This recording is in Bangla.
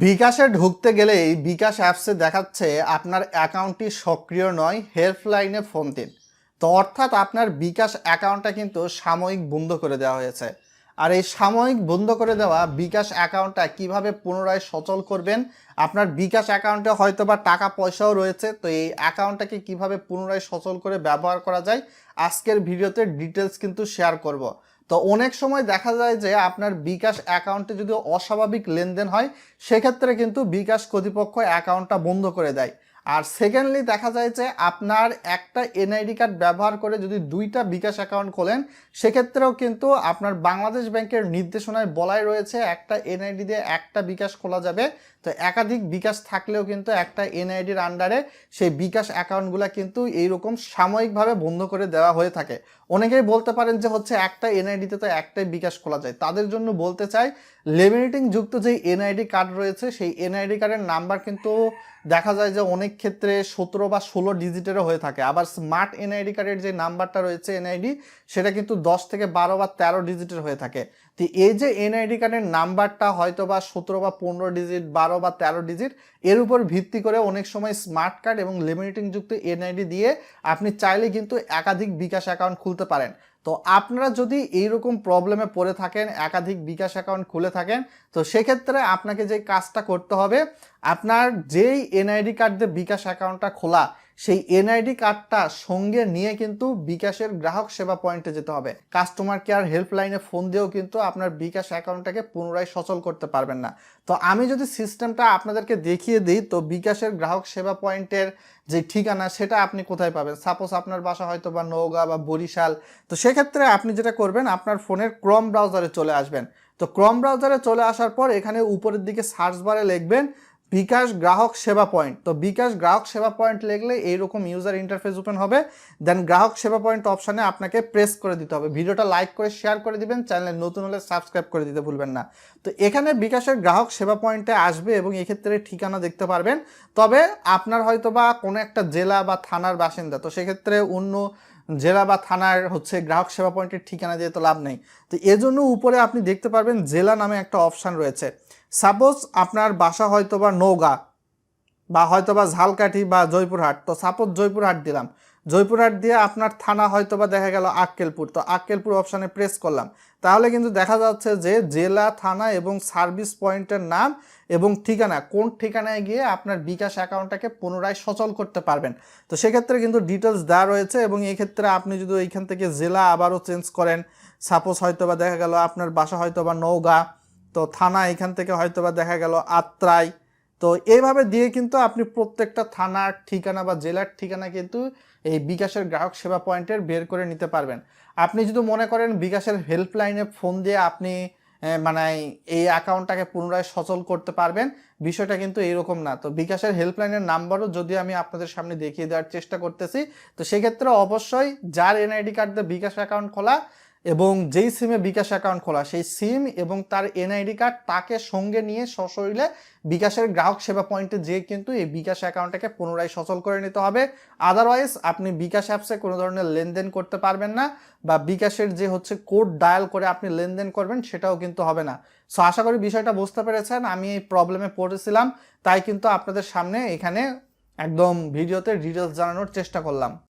বিকাশে ঢুকতে গেলেই বিকাশ অ্যাপসে দেখাচ্ছে আপনার অ্যাকাউন্টটি সক্রিয় নয়, হেল্পলাইনে ফোন দিন। তো অর্থাৎ আপনার বিকাশ অ্যাকাউন্টটা কিন্তু সাময়িক বন্ধ করে দেওয়া হয়েছে। আর এই সাময়িক বন্ধ করে দেওয়া বিকাশ অ্যাকাউন্টটা কীভাবে পুনরায় সচল করবেন? আপনার বিকাশ অ্যাকাউন্টে হয়তো বা টাকা পয়সাও রয়েছে, তো এই অ্যাকাউন্টটাকে কীভাবে পুনরায় সচল করে ব্যবহার করা যায়? আজকের ভিডিওতে ডিটেলস কিন্তু শেয়ার করব। তো অনেক সময় দেখা যায় যে আপনার বিকাশ অ্যাকাউন্টে যদি অস্বাভাবিক লেনদেন হয়, সেক্ষেত্রে কিন্তু বিকাশ কর্তৃপক্ষ অ্যাকাউন্টটা বন্ধ করে দেয়। আর সেকেন্ডলি দেখা যায় যে আপনার একটা এনআইডি কার্ড ব্যবহার করে যদি দুইটা বিকাশ অ্যাকাউন্ট খোলেন, সেক্ষেত্রেও কিন্তু আপনার বাংলাদেশ ব্যাংকের নির্দেশনায় বলাই রয়েছে একটা এনআইডি দিয়ে একটা বিকাশ খোলা যাবে। তো একাধিক বিকাশ থাকলেও কিন্তু একটা এনআইডির আন্ডারে সেই বিকাশ অ্যাকাউন্টগুলো কিন্তু এইরকম সাময়িকভাবে বন্ধ করে দেওয়া হয়ে থাকে। অনেকেই বলতে পারেন যে হচ্ছে একটা এনআইডিতে তো একটাই বিকাশ খোলা যায়। তাদের জন্য বলতে চাই, লেমিনেটিং যুক্ত যে এনআইডি কার্ড রয়েছে, সেই এনআইডি কার্ডের নাম্বার কিন্তু দেখা যায় যে অনেক ক্ষেত্রে সতেরো বা ষোলো ডিজিটেরও হয়ে থাকে। আবার স্মার্ট এনআইডি কার্ডের যে নাম্বারটা রয়েছে এনআইডি সেটা কিন্তু দশ থেকে বারো বা তেরো ডিজিটের হয়ে থাকে। তো এই যে এনআইডি কার্ডের নাম্বারটা হয়তো বা সতেরো বা পনেরো ডিজিট, বারো বা তেরো ডিজিট, এর উপর ভিত্তি করে অনেক সময় স্মার্ট কার্ড এবং লিমিটিং যুক্ত এনআইডি দিয়ে আপনি চাইলে কিন্তু একাধিক বিকাশ অ্যাকাউন্ট খুলতে পারেন। তো আপনারা যদি এইরকম প্রবলেমে পড়ে থাকেন, একাধিক বিকাশ অ্যাকাউন্ট খুলে থাকেন, তো সেক্ষেত্রে আপনাকে যে কাজটা করতে হবে আপনার যেই এনআইডি কার্ড দিয়ে বিকাশ অ্যাকাউন্টটা খোলা, সেই এনআইডি কার্ডটা সঙ্গে নিয়ে কিন্তু বিকাশের গ্রাহক সেবা পয়েন্টে যেতে হবে। কাস্টমার কেয়ার হেল্পলাইনে ফোন দিয়েও কিন্তু আপনার বিকাশ অ্যাকাউন্টটাকে পুনরায় সচল করতে পারবেন না। তো আমি যদি সিস্টেমটা আপনাদেরকে দেখিয়ে দিই, তো বিকাশের গ্রাহক সেবা পয়েন্টের যে ঠিকানা, সেটা আপনি কোথায় পাবেন? সাপোজ আপনার বাসা হয়তো বা নওগাঁ বা বরিশাল। তো সেক্ষেত্রে আপনি যেটা করবেন, আপনার ফোনের ক্রম ব্রাউজারে চলে আসবেন। তো ক্রম ব্রাউজারে চলে আসার পর এখানে উপরের দিকে সার্চ বারে লিখবেন বিকাশ গ্রাহক সেবা পয়েন্ট। তো বিকাশ গ্রাহক সেবা পয়েন্ট লিখলে এইরকম ইউজার ইন্টারফেস ওপেন হবে। দেন গ্রাহক সেবা পয়েন্ট অপশানে আপনাকে প্রেস করে দিতে হবে। ভিডিওটা লাইক করে শেয়ার করে দিবেন। চ্যানেলে নতুন হলে সাবস্ক্রাইব করে দিতে ভুলবেন না। তো এখানে বিকাশের গ্রাহক সেবা পয়েন্টে আসবে এবং এক্ষেত্রে ঠিকানা দেখতে পারবেন। তবে আপনার হয়তো বা কোনো একটা জেলা বা থানার বাসিন্দা, তো সেক্ষেত্রে অন্য জেলা বা থানার হচ্ছে গ্রাহক সেবা পয়েন্টের ঠিকানা দিয়ে তো লাভ নেই। তো এজন্য উপরে আপনি দেখতে পারবেন জেলা নামে একটা অপশান রয়েছে। সাপোজ আপনার বাসা হয়তো বা নৌগা বা হয়তো বা ঝালকাঠি বা জয়পুরহাট। তো সাপোজ জয়পুরহাট দিলাম। জয়পুরহাট দিয়ে আপনার থানা হয়তো বা দেখা গেল আক্কেলপুর। তো আক্কেলপুর অপশানে প্রেস করলাম। তাহলে কিন্তু দেখা যাচ্ছে যে জেলা, থানা এবং সার্ভিস পয়েন্টের নাম এবং ঠিকানা, কোন ঠিকানায় গিয়ে আপনার বিকাশ অ্যাকাউন্টটাকে পুনরায় সচল করতে পারবেন। তো সেক্ষেত্রে কিন্তু ডিটেলস দেওয়া রয়েছে এবং এই ক্ষেত্রে আপনি যদি এইখান থেকে জেলা আবারও চেঞ্জ করেন সাপোজ হয়তো বা দেখা গেল আপনার বাসা হয়তো বা নওগাঁ, তো থানা এখান থেকে হয়তো বা দেখা গেল আত্রাই। তো এইভাবে দিয়ে কিন্তু আপনি প্রত্যেকটা থানার ঠিকানা বা জেলার ঠিকানা কিন্তু এই বিকাশের গ্রাহক সেবা পয়েন্টের বের করে নিতে পারবেন। আপনি যদি মনে করেন বিকাশের হেল্পলাইনে ফোন দিয়ে আপনি মানে এই অ্যাকাউন্টটাকে পুনরায় সচল করতে পারবেন, বিষয়টা কিন্তু এরকম না। তো বিকাশের হেল্পলাইনের নাম্বারও যদি আমি আপনাদের সামনে দেখিয়ে দেওয়ার চেষ্টা করতেছি, তো সেক্ষেত্রে অবশ্যই যার এনআইডি কার্ড দিয়ে বিকাশ অ্যাকাউন্ট খোলা এবং যেই সিমে বিকাশ অ্যাকাউন্ট খোলা, সেই সিম এবং তার এনআইডি কার্ড তাকে সঙ্গে নিয়ে সশরীরে বিকাশের গ্রাহক সেবা পয়েন্টে যেয়ে কিন্তু এই বিকাশ অ্যাকাউন্টটাকে পুনরায় সচল করে নিতে হবে। আদারওয়াইজ আপনি বিকাশ অ্যাপসে কোনো ধরনের লেনদেন করতে পারবেন না বা বিকাশের যে হচ্ছে কোড ডায়াল করে আপনি লেনদেন করবেন সেটাও কিন্তু হবে না। সো আশা করি বিষয়টা বুঝতে পেরেছেন। আমি এই প্রবলেমে পড়েছিলাম, তাই কিন্তু আপনাদের সামনে এখানে একদম ভিডিওতে ডিটেলস জানানোর চেষ্টা করলাম।